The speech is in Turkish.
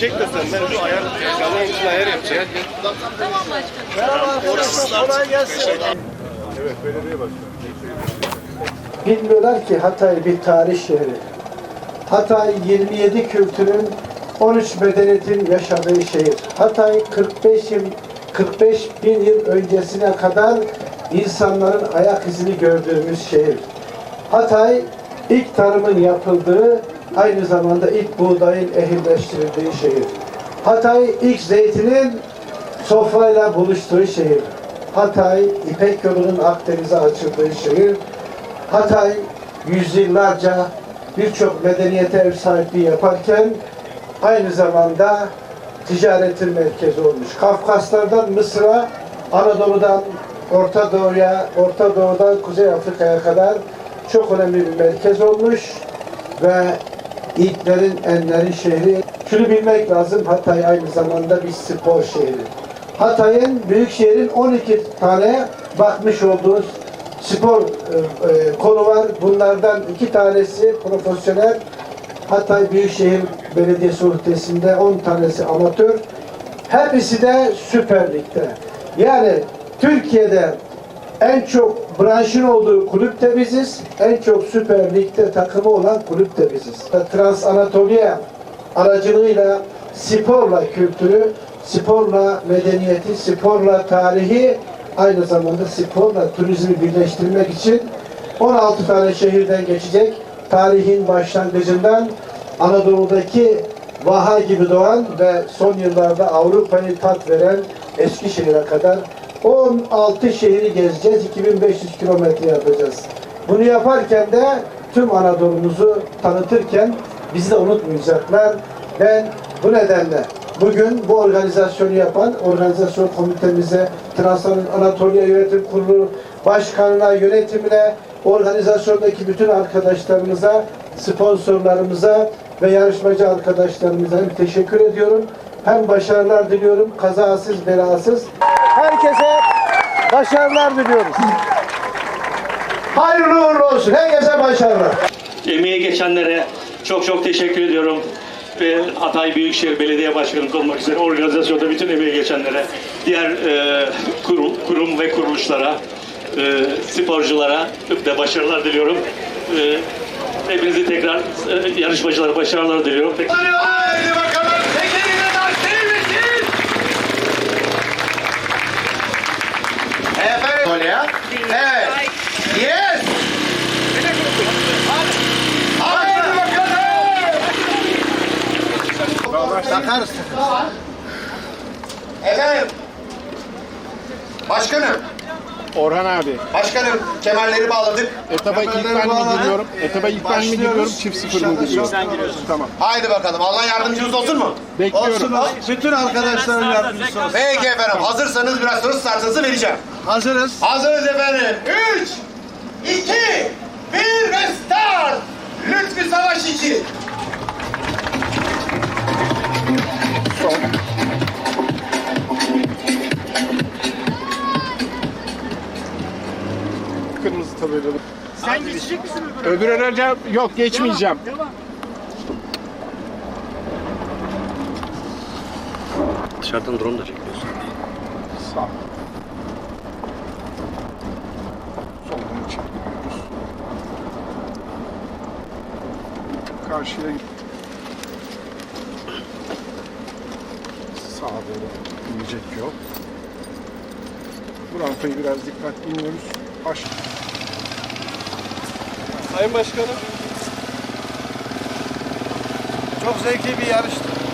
Çek de sen. Ben şu ayar, yalan için ayar yapacağım. Tamam başkanım. Merhaba arkadaşlar, kolay gelsin. Bilmiyorlar ki Hatay bir tarih şehri. Hatay 27 kültürün 13 medeniyetin yaşadığı şehir. Hatay 45 yıl 45 bin yıl öncesine kadar insanların ayak izini gördüğümüz şehir. Hatay ilk tarımın yapıldığı aynı zamanda ilk buğdayın ehilleştirildiği şehir. Hatay ilk zeytinin sofrayla buluştuğu şehir. Hatay İpek yolunun Akdeniz'e açıldığı şehir. Hatay yüzyıllarca birçok medeniyete ev sahipliği yaparken aynı zamanda ticaretin merkezi olmuş. Kafkaslardan Mısır'a, Anadolu'dan Orta Doğu'ya, Orta Doğu'dan Kuzey Afrika'ya kadar çok önemli bir merkez olmuş ve ilklerin, enlerin şehri. Şunu bilmek lazım, Hatay aynı zamanda bir spor şehri. Hatay'ın Büyükşehir'in 12 tane bakmış olduğu spor e, e, konu var. Bunlardan iki tanesi profesyonel. Hatay Büyükşehir Belediyesi Rütbesi'nde 10 tanesi amatör. Hepsi de Süper Lig'de. Yani Türkiye'de en çok branşın olduğu kulüp de biziz. En çok Süper Lig'de takımı olan kulüp de biziz. Trans Anatolia aracılığıyla sporla kültürü, sporla medeniyeti, sporla tarihi aynı zamanda sporla turizmi birleştirmek için 16 tane şehirden geçecek. Tarihin başlangıcından Anadolu'daki Vaha gibi doğan ve son yıllarda Avrupa'yı tat veren Eskişehir'e kadar 16 şehri gezeceğiz. 2500 kilometre yapacağız. Bunu yaparken de tüm Anadolu'muzu tanıtırken bizi de unutmayacaklar. Ben bu nedenle bugün bu organizasyonu yapan organizasyon komitemize, Trans Anatolia Yönetim Kurulu Başkanına, yönetimine, organizasyondaki bütün arkadaşlarımıza, sponsorlarımıza ve yarışmacı arkadaşlarımıza hem teşekkür ediyorum. Hem başarılar diliyorum. Kazasız, belasız. Herkese başarılar diliyoruz. Hayırlı uğurlu olsun. Herkese başarılar. Emeği geçenlere çok çok teşekkür ediyorum. Ve Hatay Büyükşehir Belediye Başkanı olmak üzere organizasyonda bütün emeği geçenlere, diğer e, kurum, kurum ve kuruluşlara, e, sporculara da başarılar diliyorum. E, hepinizi tekrar e, yarışmacılara başarılar diliyorum. Tek- Haydi bakalım, tekerine nasip etsin. Efendim. Kolya. Evet. Yes. Haydi bakalım. Takarız. Efendim. Başkanım. Orhan abi. Başkanım kemerleri bağladık. Etaba ilk ben mi giriyorum? Etaba ilk ben mi giriyorum? Çift sıfır mı giriyorum? Sen giriyorsun. Tamam. Haydi bakalım. Allah yardımcınız olsun mu? Bekliyorum. Bütün arkadaşların yardımcısı olsun. Peki efendim. Hazırsanız biraz sonra startınızı vereceğim. Hazırız. Hazırız efendim. 3, 2, 1 ve start. Lütfü Savaş için. Tabelalı. Sen geçecek misin öbür Öbür araca yok geçmeyeceğim. Devam. Dışarıdan drone da çekiyorsun. Sağ. Soldan çekiyoruz. Karşıya git. Sağa doğru inecek yok. Bu rampayı biraz dikkatli iniyoruz. Baş. Sayın Başkanım. Çok zevkli bir yarıştı.